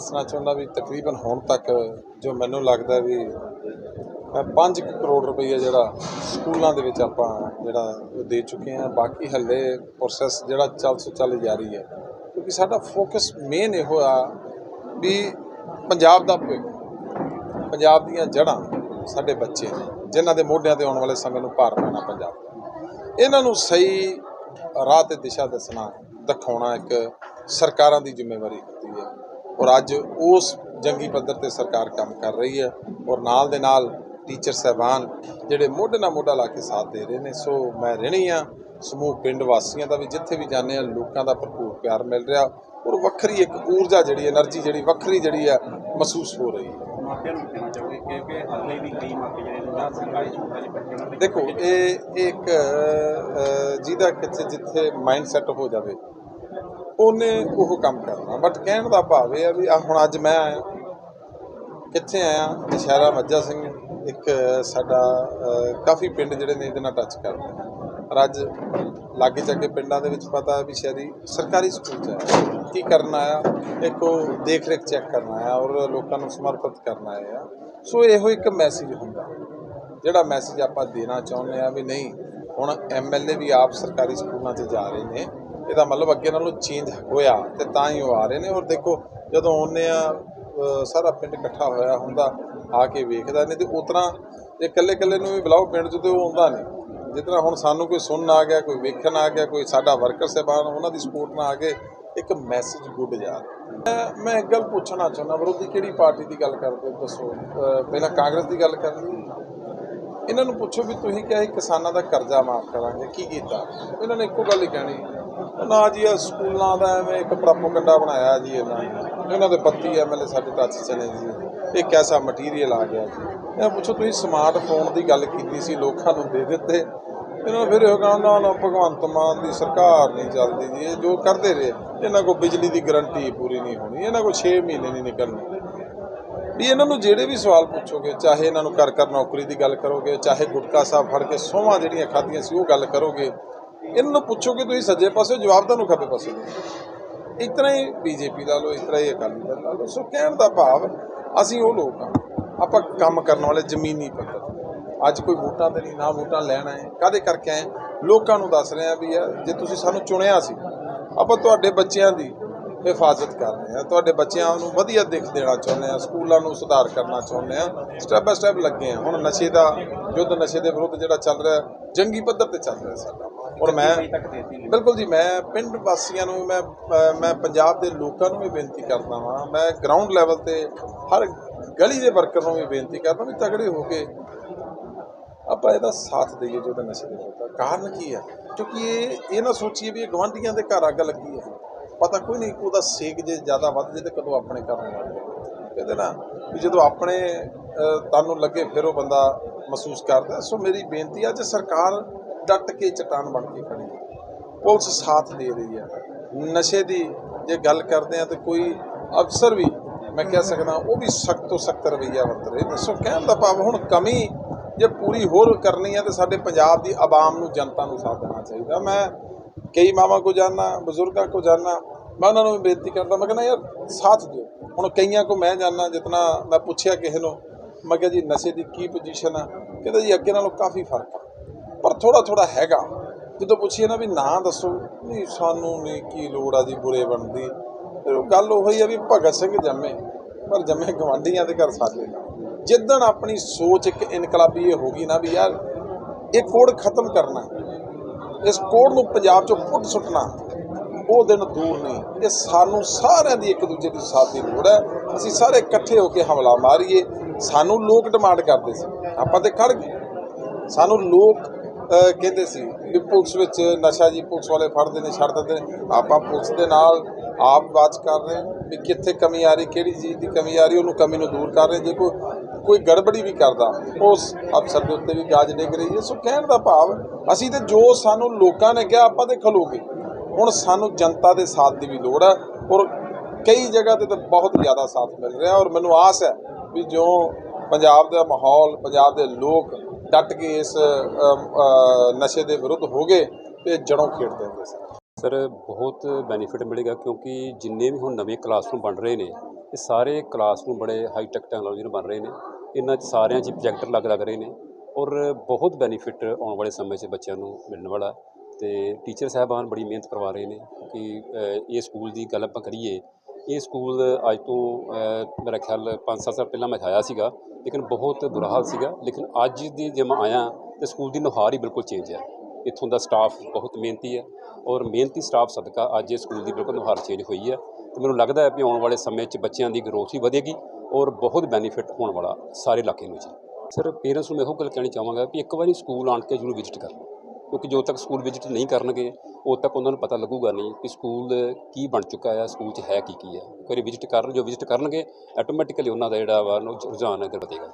ਦੱਸਣਾ ਚਾਹੁੰਦਾ ਵੀ ਤਕਰੀਬਨ ਹੁਣ ਤੱਕ ਜੋ ਮੈਨੂੰ ਲੱਗਦਾ ਵੀ 5 ਕਰੋੜ ਰੁਪਈਆ ਜਿਹੜਾ ਸਕੂਲਾਂ ਦੇ ਵਿੱਚ ਆਪਾਂ ਜਿਹੜਾ ਉਹ ਦੇ ਚੁੱਕੇ ਹਾਂ, ਬਾਕੀ ਹੱਲੇ ਪ੍ਰੋਸੈਸ ਜਿਹੜਾ ਚੱਲ ਸੋ ਚੱਲ ਜਾਰੀ ਹੈ। ਕਿਉਂਕਿ ਸਾਡਾ ਫੋਕਸ ਮੇਨ ਇਹੋ ਆ ਵੀ ਪੰਜਾਬ ਦਾ ਭਵਿੱਖ, ਪੰਜਾਬ ਦੀਆਂ ਜੜ੍ਹਾਂ ਸਾਡੇ ਬੱਚੇ ਨੇ, ਜਿਨ੍ਹਾਂ ਦੇ ਮੋਢਿਆਂ ਤੇ ਆਉਣ ਵਾਲੇ ਸਮੇਂ ਨੂੰ ਭਾਰ ਪੈਣਾ ਪੰਜਾਬ ਇਹਨਾਂ ਨੂੰ ਸਹੀ ਰਾਹ ਤੇ ਦਿਸ਼ਾ ਦੱਸਣਾ, ਦਿਖਾਉਣਾ ਇੱਕ ਸਰਕਾਰਾਂ ਦੀ ਜ਼ਿੰਮੇਵਾਰੀ ਹੁੰਦੀ ਹੈ। ਔਰ ਅੱਜ ਉਸ ਜੰਗੀ ਪੱਧਰ ਤੇ ਸਰਕਾਰ ਕੰਮ ਕਰ ਰਹੀ ਹੈ ਔਰ ਨਾਲ ਦੇ ਨਾਲ ਟੀਚਰ ਸਹਿਬਾਨ ਜਿਹੜੇ ਮੋਢੇ ਨਾਲ ਮੋਢਾ ਲਾ ਕੇ ਸਾਥ ਦੇ ਰਹੇ ਨੇ ਸੋ ਮੈਂ ਰਹਿਣੀ ਆ ਸਮੂਹ ਪਿੰਡ ਵਾਸੀਆਂ ਦਾ ਵੀ ਜਿੱਥੇ ਵੀ ਜਾਂਦੇ ਆ ਲੋਕਾਂ ਦਾ ਭਰਪੂਰ ਪਿਆਰ ਮਿਲ ਰਿਹਾ ਔਰ ਵੱਖਰੀ ਇੱਕ ਊਰਜਾ ਜਿਹੜੀ એનર્ਜੀ ਜਿਹੜੀ ਵੱਖਰੀ ਜਿਹੜੀ ਆ ਮਹਿਸੂਸ ਹੋ ਰਹੀ ਹੈ। ਦੇਖੋ ਇਹ ਇੱਕ ਜਿਹਦਾ ਕਿੱਥੇ ਜਿੱਥੇ ਮਾਈਂਡ ਸੈਟ ਹੋ ਜਾਵੇ ਉਹਨੇ ਉਹ ਕੰਮ ਕਰਨਾ। ਬਟ ਕਹਿਣ ਦਾ ਭਾਵ ਇਹ ਆ ਵੀ ਆ, ਹੁਣ ਅੱਜ ਮੈਂ ਆਇਆ। ਕਿੱਥੇ ਆਇਆ? ਦੁਸ਼ਹਿਰਾ ਮੱਝਾ ਸਿੰਘ, ਇੱਕ ਸਾਡਾ ਕਾਫੀ ਪਿੰਡ ਜਿਹੜੇ ਨੇ ਇਹਦੇ ਨਾਲ ਟੱਚ ਕਰਦੇ ਨੇ। ਪਰ ਅੱਜ ਲਾਗੇ ਚਾਗੇ ਪਿੰਡਾਂ ਦੇ ਵਿੱਚ ਪਤਾ ਹੈ ਵੀ ਸ਼ਹਿਰੀ ਸਰਕਾਰੀ ਸਕੂਲ ਚ ਆਇਆ। ਕੀ ਕਰਨਾ ਆ ਇੱਕ ਉਹ ਦੇਖ ਰੇਖ ਚੈੱਕ ਕਰਨਾ ਆ ਔਰ ਲੋਕਾਂ ਨੂੰ ਸਮਰਪਿਤ ਕਰਨ ਆ। ਸੋ ਇਹੋ ਇੱਕ ਮੈਸੇਜ ਹੁੰਦਾ। ਜਿਹੜਾ ਮੈਸੇਜ ਆਪਾਂ ਦੇਣਾ ਚਾਹੁੰਦੇ ਆ ਵੀ ਨਹੀਂ, ਹੁਣ ਐਮਐਲਏ ਵੀ ਆਪ ਸਰਕਾਰੀ ਸਕੂਲਾਂ 'ਚ ਜਾ ਰਹੇ ਨੇ। ਇਹਦਾ ਮਤਲਬ ਅੱਗੇ ਨਾਲੋਂ ਚੇਂਜ ਹੋਇਆ ਤੇ ਤਾਂ ਹੀ ਉਹ ਆ ਰਹੇ ਨੇ। ਔਰ ਦੇਖੋ, ਜਦੋਂ ਆਉਂਦੇ ਆ ਸਾਰਾ ਪਿੰਡ ਇਕੱਠਾ ਹੋਇਆ ਹੁੰਦਾ, ਆ ਕੇ ਵੇਖਦਾ ਨਹੀਂ ਤੇ ਉਤਰਾ ਜੇ ਇਕੱਲੇ ਇਕੱਲੇ ਨੂੰ ਵੀ ਬੁਲਾਓ, ਪਿੰਡ 'ਚ ਤੇ ਉਹ ਆਉਂਦਾ ਨਹੀਂ। ਜਿਸ ਤਰ੍ਹਾਂ ਹੁਣ ਸਾਨੂੰ ਕੋਈ ਸੁਣਨ ਆ ਗਿਆ, ਕੋਈ ਵੇਖਣ ਆ ਗਿਆ, ਕੋਈ ਸਾਡਾ ਵਰਕਰ ਸਹਿਬਾਨ, ਉਹਨਾਂ ਦੀ ਸਪੋਰਟ ਨਾਲ ਆ ਕੇ ਇੱਕ ਮੈਸੇਜ ਗੁੱਡ ਜਾ ਰਿਹਾ। ਮੈਂ- ਮੈਂ ਇੱਕ ਗੱਲ ਪੁੱਛਣਾ ਚਾਹੁੰਦਾ, ਵਿਰੋਧੀ ਕਿਹੜੀ ਪਾਰਟੀ ਦੀ ਗੱਲ ਕਰਦੇ ਦੱਸੋ। ਪਹਿਲਾਂ ਕਾਂਗਰਸ ਦੀ ਗੱਲ ਕਰਨੀ। ਇਹਨਾਂ ਨੂੰ ਪੁੱਛੋ ਵੀ ਤੁਸੀਂ ਕਿਹਾ ਸੀ ਕਿਸਾਨਾਂ ਦਾ ਕਰਜ਼ਾ ਮਾਫ ਕਰਾਂਗੇ, ਕੀ ਕੀਤਾ? ਇਹਨਾਂ ਨੇ ਇੱਕੋ ਗੱਲ ਹੀ ਕਹਿਣੀ, ਨਾ ਜੀ ਆ ਸਕੂਲਾਂ ਦਾ ਐਵੇਂ ਇੱਕ ਪ੍ਰੋਪਗੈਂਡਾ ਬਣਾਇਆ ਜੀ ਇਹਨਾਂ ਨੇ। ਇਹਨਾਂ ਦੇ 32 ਐਮਐਲਏ ਸਾਡੇ ਟੱਚ ਚ ਜੀ। ਇਹ ਕੈਸਾ ਮਟੀਰੀਅਲ ਆ ਗਿਆ ਜੀ। ਇਹ ਪੁੱਛੋ ਤੁਸੀਂ ਸਮਾਰਟਫੋਨ ਦੀ ਗੱਲ ਕੀਤੀ ਸੀ, ਲੋਕਾਂ ਨੂੰ ਦੇ ਦਿੱਤੇ। ਇਹਨਾਂ ਨੂੰ ਫਿਰ ਇਹ ਕਹਿੰਦਾ ਨਾ ਭਗਵੰਤ ਮਾਨ ਦੀ ਸਰਕਾਰ ਨਹੀਂ ਚੱਲਦੀ ਜੀ, ਇਹ ਜੋ ਕਰਦੇ ਰਹੇ, ਇਹਨਾਂ ਕੋਲ ਬਿਜਲੀ ਦੀ ਗਰੰਟੀ ਪੂਰੀ ਨਹੀਂ ਹੋਣੀ, ਇਹਨਾਂ ਕੋਲ 6 ਮਹੀਨੇ ਨਹੀਂ ਨਿਕਲਣੇ। ਵੀ ਇਹਨਾਂ ਨੂੰ ਜਿਹੜੇ ਵੀ ਸਵਾਲ ਪੁੱਛੋਗੇ, ਚਾਹੇ ਇਹਨਾਂ ਨੂੰ ਕਰ ਕਰ ਨੌਕਰੀ ਦੀ ਗੱਲ ਕਰੋਗੇ, ਚਾਹੇ ਗੁਟਕਾ ਸਾਹਿਬ ਫੜ ਕੇ ਸੋਹਾਂ ਜਿਹੜੀਆਂ ਖਾਧੀਆਂ ਸੀ ਉਹ ਗੱਲ ਕਰੋਗੇ, ਇਹਨਾਂ ਨੂੰ ਪੁੱਛੋਗੇ ਤੁਸੀਂ ਸੱਜੇ ਪਾਸੇ, ਜਵਾਬ ਤੁਹਾਨੂੰ ਖੱਬੇ ਪਾਸੇ ਦਿਓ। ਇਸ ਤਰ੍ਹਾਂ ਹੀ ਬੀਜੇਪੀ ਲਾ ਲਓ ਇਸ ਤਰ੍ਹਾਂ ਹੀ ਅਕਾਲੀ ਦਲ ਲਾ ਲਓ। ਸੋ ਕਹਿਣ ਦਾ ਭਾਵ, ਅਸੀਂ ਉਹ ਲੋਕ ਆ ਆਪਾਂ ਕੰਮ ਕਰਨ ਵਾਲੇ ਜ਼ਮੀਨੀ ਪੱਧਰ ਅੱਜ ਕੋਈ ਵੋਟਾਂ ਤੇ ਨਹੀਂ, ਨਾ ਵੋਟਾਂ ਲੈਣ ਆਏ। ਕਾਦੇ ਕਰਕੇ ਆਏ? ਲੋਕਾਂ ਨੂੰ ਦੱਸ ਰਹੇ ਆ ਵੀ ਯਾਰ ਜੇ ਤੁਸੀਂ ਸਾਨੂੰ ਚੁਣਿਆ ਸੀ, ਆਪਾਂ ਤੁਹਾਡੇ ਬੱਚਿਆਂ ਦੀ ਹਿਫਾਜ਼ਤ ਕਰ ਰਹੇ ਆ ਤੁਹਾਡੇ ਬੱਚਿਆਂ ਨੂੰ ਵਧੀਆ ਦਿੱਖ ਦੇਣਾ ਚਾਹੁੰਦੇ ਆ ਸਕੂਲਾਂ ਨੂੰ ਸੁਧਾਰ ਕਰਨਾ ਚਾਹੁੰਦੇ ਆ ਸਟੈਪ ਬਾਏ ਸਟੈਪ ਲੱਗੇ ਆ ਹੁਣ ਨਸ਼ੇ ਦਾ ਯੁੱਧ ਨਸ਼ੇ ਦੇ ਵਿਰੁੱਧ ਜਿਹੜਾ ਚੱਲ ਰਿਹਾ ਜੰਗੀ ਪੱਧਰ ਤੇ ਚੱਲ ਰਿਹਾ ਸਾਡਾ। ਔਰ ਮੈਂ ਬਿਲਕੁਲ ਜੀ ਮੈਂ ਪਿੰਡ ਵਾਸੀਆਂ ਨੂੰ ਮੈਂ ਮੈਂ ਪੰਜਾਬ ਦੇ ਲੋਕਾਂ ਨੂੰ ਵੀ ਬੇਨਤੀ ਕਰਦਾ ਵਾਂ। ਮੈਂ ਗਰਾਊਂਡ ਲੈਵਲ ਤੇ ਹਰ ਗਲੀ ਦੇ ਵਰਕਰ ਨੂੰ ਵੀ ਬੇਨਤੀ ਕਰਦਾ ਵੀ ਤਗੜੇ ਹੋ ਕੇ ਆਪਾਂ ਇਹਦਾ ਸਾਥ ਦਈਏ ਜੋ ਤਾਂ ਨਸ਼ੇ ਦੇ। ਕਾਰਨ ਕੀ ਹੈ ਕਿਉਂਕਿ ਇਹ ਇਹ ਨਾ ਸੋਚੀਏ ਵੀ ਇਹ ਗਵਾਂਢੀਆਂ ਦੇ ਘਰ ਅੱਗ ਲੱਗੀ ਹੈ ਪਤਾ ਕੋਈ ਨਹੀਂ ਉਹਦਾ ਸੇਕ ਜੇ ਜ਼ਿਆਦਾ ਵੱਧ ਜੇ ਤੇ ਕਦੋਂ ਆਪਣੇ ਘਰ ਨੂੰ ਲੱਗ ਕਹਿੰਦੇ ਨਾ, ਵੀ ਜਦੋਂ ਆਪਣੇ ਤੁਹਾਨੂੰ ਲੱਗੇ ਫਿਰ ਉਹ ਬੰਦਾ ਮਹਿਸੂਸ ਕਰਦਾ। ਸੋ ਮੇਰੀ ਬੇਨਤੀ ਆ ਜੇ ਸਰਕਾਰ ਡਟ ਕੇ ਚਟਾਨ ਬਣ ਕੇ ਖੜੀ ਪੁਲਿਸ ਸਾਥ ਦੇ ਰਹੀ ਹੈ। ਨਸ਼ੇ ਦੀ ਜੇ ਗੱਲ ਕਰਦੇ ਆ ਤੇ ਕੋਈ ਅਫਸਰ ਵੀ ਮੈਂ ਕਹਿ ਸਕਦਾ, ਉਹ ਵੀ ਸਖਤ ਤੋਂ ਸਖਤ ਰਵੱਈਆ ਵਰਤ ਰਹੇ ਨੇ। ਸੋ ਕਹਿਣ ਦਾ ਭਾਵ ਹੁਣ ਕਮੀ ਜੇ ਪੂਰੀ ਹੋਰ ਕਰਨੀ ਹੈ ਤੇ ਸਾਡੇ ਪੰਜਾਬ ਦੀ ਆਵਾਮ ਨੂੰ ਜਨਤਾ ਨੂੰ ਸਾਥ ਦੇਣਾ ਚਾਹੀਦਾ। ਮੈਂ ਕਈ ਮਾਵਾਂ ਕੋ ਜਾਣਾ ਬਜ਼ੁਰਗਾਂ ਕੋ ਜਾਣਾ ਮੈਂ ਉਹਨਾਂ ਨੂੰ ਵੀ ਬੇਨਤੀ ਕਰਦਾ, ਮੈਂ ਕਹਿੰਦਾ, ਯਾਰ, ਸਾਥ ਦਿਓ। ਹੁਣ ਕਈਆਂ ਕੋ ਮੈਂ ਜਾਣਾ ਜਿਤਨਾ ਮੈਂ ਪੁੱਛਿਆ ਕਿਸੇ ਨੂੰ, ਮੈਂ ਕਿਹਾ ਜੀ, ਨਸ਼ੇ ਦੀ ਕੀ ਪੋਜੀਸ਼ਨ ਆ? ਕਹਿੰਦਾ ਜੀ, ਅੱਗੇ ਨਾਲੋਂ ਕਾਫੀ ਫ਼ਰਕ ਆ। ਪਰ ਥੋੜਾ ਥੋੜਾ ਹੈਗਾ। ਜਦੋਂ ਪੁੱਛੀਏ ਨਾ ਵੀ ਨਾਂ ਦੱਸੋ, ਨਹੀਂ, ਸਾਨੂੰ ਨਹੀਂ ਕੀ ਲੋੜ ਆ ਜੀ ਬੁਰੇ ਬਣਦੀ। ਫਿਰ ਗੱਲ ਉਹ ਹੀ ਆ ਵੀ ਭਗਤ ਸਿੰਘ ਜੰਮੇ। ਪਰ ਜੰਮੇ ਗਵਾਂਢੀਆਂ ਦੇ ਘਰ ਸਾਡੇ ਨਾਲ। ਜਿੱਦਣ ਆਪਣੀ ਸੋਚ ਇੱਕ ਇਨਕਲਾਬੀ ਇਹ ਹੋ ਗਈ ਨਾ ਵੀ ਯਾਰ, ਇਹ ਕੋਡ ਖਤਮ ਕਰਨਾ। ਇਸ ਕੋਡ ਨੂੰ ਪੰਜਾਬ ਚੋਂ ਪੁੱਟ ਸੁੱਟਣਾ ਉਹ ਦਿਨ ਦੂਰ ਨਹੀਂ। ਇਹ ਸਾਨੂੰ ਸਾਰਿਆਂ ਦੀ ਇੱਕ ਦੂਜੇ ਦੀ ਸਾਥ ਦੀ ਲੋੜ ਹੈ। ਅਸੀਂ ਸਾਰੇ ਇਕੱਠੇ ਹੋ ਕੇ ਹਮਲਾ ਮਾਰੀਏ। ਸਾਨੂੰ ਲੋਕ ਡਿਮਾਂਡ ਕਰਦੇ ਸੀ। ਆਪਾਂ ਤੇ ਖੜ ਗਏ। ਸਾਨੂੰ ਲੋਕ ਕਹਿੰਦੇ ਸੀ ਵੀ ਪੁਲਿਸ ਵਿੱਚ ਨਸ਼ਾ ਜੀ ਪੁਲਿਸ ਵਾਲੇ ਫੜਦੇ ਨੇ, ਛੱਡ ਦਿੰਦੇ ਨੇ। ਆਪਾਂ ਪੁਲਿਸ ਦੇ ਨਾਲ ਆਪ ਬਾਤ ਕਰ ਰਹੇ ਹਾਂ ਵੀ ਕਿੱਥੇ ਕਮੀ ਆ ਰਹੀ, ਕਿਹੜੀ ਚੀਜ਼ ਦੀ ਕਮੀ ਆ ਰਹੀ, ਉਹਨੂੰ ਕਮੀ ਨੂੰ ਦੂਰ ਕਰ ਰਹੇ ਜੇ ਕੋਈ ਕੋਈ ਗੜਬੜੀ ਵੀ ਕਰਦਾ, ਉਸ ਅਫਸਰ ਦੇ ਉੱਤੇ ਵੀ ਗਾਜ ਡਿੱਗ ਰਹੀ ਹੈ। ਸੋ ਕਹਿਣ ਦਾ ਭਾਵ, ਅਸੀਂ ਤੇ ਜੋ ਸਾਨੂੰ ਲੋਕਾਂ ਨੇ ਕਿਹਾ, ਆਪਾਂ ਤੇ ਖਲੋਗੇ। ਹੁਣ ਸਾਨੂੰ ਜਨਤਾ ਦੇ ਸਾਥ ਦੀ ਵੀ ਲੋੜ ਹੈ ਔਰ ਕਈ ਜਗ੍ਹਾ ਤੇ ਤਾਂ ਬਹੁਤ ਜ਼ਿਆਦਾ ਸਾਥ ਮਿਲ ਰਿਹਾ ਔਰ ਮੈਨੂੰ ਆਸ ਹੈ ਵੀ ਜੋ ਪੰਜਾਬ ਦਾ ਮਾਹੌਲ, ਪੰਜਾਬ ਦੇ ਲੋਕ ਡਟ ਕੇ ਇਸ ਨਸ਼ੇ ਦੇ ਵਿਰੁੱਧ ਹੋ ਗਏ ਤੇ ਜੜੋਂ ਖੇਡ ਦੇਣਗੇ। ਸਰ ਸਰ ਬਹੁਤ ਬੈਨੀਫਿਟ ਮਿਲੇਗਾ ਕਿਉਂਕਿ ਜਿੰਨੇ ਵੀ ਹੁਣ ਨਵੇਂ ਕਲਾਸਰੂਮ ਬਣ ਰਹੇ ਨੇ ਇਹ ਸਾਰੇ ਕਲਾਸਰੂਮ ਬੜੇ ਹਾਈ ਟੈਕ ਟੈਕਨੋਲੋਜੀ ਨਾਲ ਬਣ ਰਹੇ ਨੇ। ਇਹਨਾਂ 'ਚ ਸਾਰਿਆਂ 'ਚ ਪ੍ਰੋਜੈਕਟਰ ਲੱਗ ਲੱਗ ਰਹੇ ਨੇ ਔਰ ਬਹੁਤ ਬੈਨੀਫਿਟ ਆਉਣ ਵਾਲੇ ਸਮੇਂ 'ਚ ਬੱਚਿਆਂ ਨੂੰ ਮਿਲਣ ਵਾਲਾ। ਤੇ ਟੀਚਰ ਸਾਹਿਬਾਨ ਬੜੀ ਮਿਹਨਤ ਕਰਵਾ ਰਹੇ ਨੇ ਕਿ ਇਹ ਸਕੂਲ ਦੀ ਗੱਲ ਆਪਾਂ ਕਰੀਏ, ਇਹ ਸਕੂਲ ਅੱਜ ਤੋਂ ਮੇਰਾ ਖਿਆਲ 5-7 ਸਾਲ ਪਹਿਲਾਂ ਮੈਂ ਆਇਆ ਸੀਗਾ, ਲੇਕਿਨ ਬਹੁਤ ਬੁਰਾ ਹਾਲ ਸੀਗਾ। ਲੇਕਿਨ ਅੱਜ ਦੀ ਜੇ ਮੈਂ ਆਇਆ, ਤੇ ਸਕੂਲ ਦੀ ਨੁਹਾਰ ਹੀ ਬਿਲਕੁਲ ਚੇਂਜ ਹੈ ਇੱਥੋਂ ਦਾ ਸਟਾਫ ਬਹੁਤ ਮਿਹਨਤੀ ਹੈ ਔਰ ਮਿਹਨਤੀ ਸਟਾਫ ਸਦਕਾ ਅੱਜ ਇਹ ਸਕੂਲ ਦੀ ਬਿਲਕੁਲ ਨੁਹਾਰ ਚੇਂਜ ਹੋਈ ਹੈ ਤੇ ਮੈਨੂੰ ਲੱਗਦਾ ਹੈ ਕਿ ਆਉਣ ਵਾਲੇ ਸਮੇਂ 'ਚ ਬੱਚਿਆਂ ਦੀ ਗਰੋਥ ਵੀ ਵਧੇਗੀ ਔਰ ਬਹੁਤ ਬੈਨੀਫਿਟ ਹੋਣ ਵਾਲਾ ਸਾਰੇ ਇਲਾਕੇ ਨੂੰ ਜੀ। ਸਰ ਪੇਰੈਂਟਸ ਨੂੰ ਮੈਂ ਇਹੋ ਗੱਲ ਕਹਿਣੀ ਚਾਹਾਂਗਾ ਕਿ ਇੱਕ ਵਾਰੀ ਸਕੂਲ ਆਣ ਕੇ ਜ਼ਰੂਰ ਵਿਜ਼ਿਟ ਕਰੋ ਕਿਉਂਕਿ ਜਦੋਂ ਤੱਕ ਸਕੂਲ ਵਿਜ਼ਿਟ ਨਹੀਂ ਕਰਨਗੇ, ਉਦੋਂ ਤੱਕ ਉਹਨਾਂ ਨੂੰ ਪਤਾ ਲੱਗੂਗਾ ਨਹੀਂ ਕਿ ਸਕੂਲ ਕੀ ਬਣ ਚੁੱਕਾ ਹੈ ਸਕੂਲ 'ਚ ਹੈ ਕੀ ਕੀ ਹੈ। ਇੱਕ ਵਾਰੀ ਵਿਜ਼ਿਟ ਕਰਨ, ਜੋ ਵਿਜ਼ਿਟ ਕਰਨਗੇ ਆਟੋਮੈਟਿਕਲੀ ਉਹਨਾਂ ਦਾ ਜਿਹੜਾ ਵਾ ਰੁਝਾਨ ਹੈ ਵਧੇਗਾ।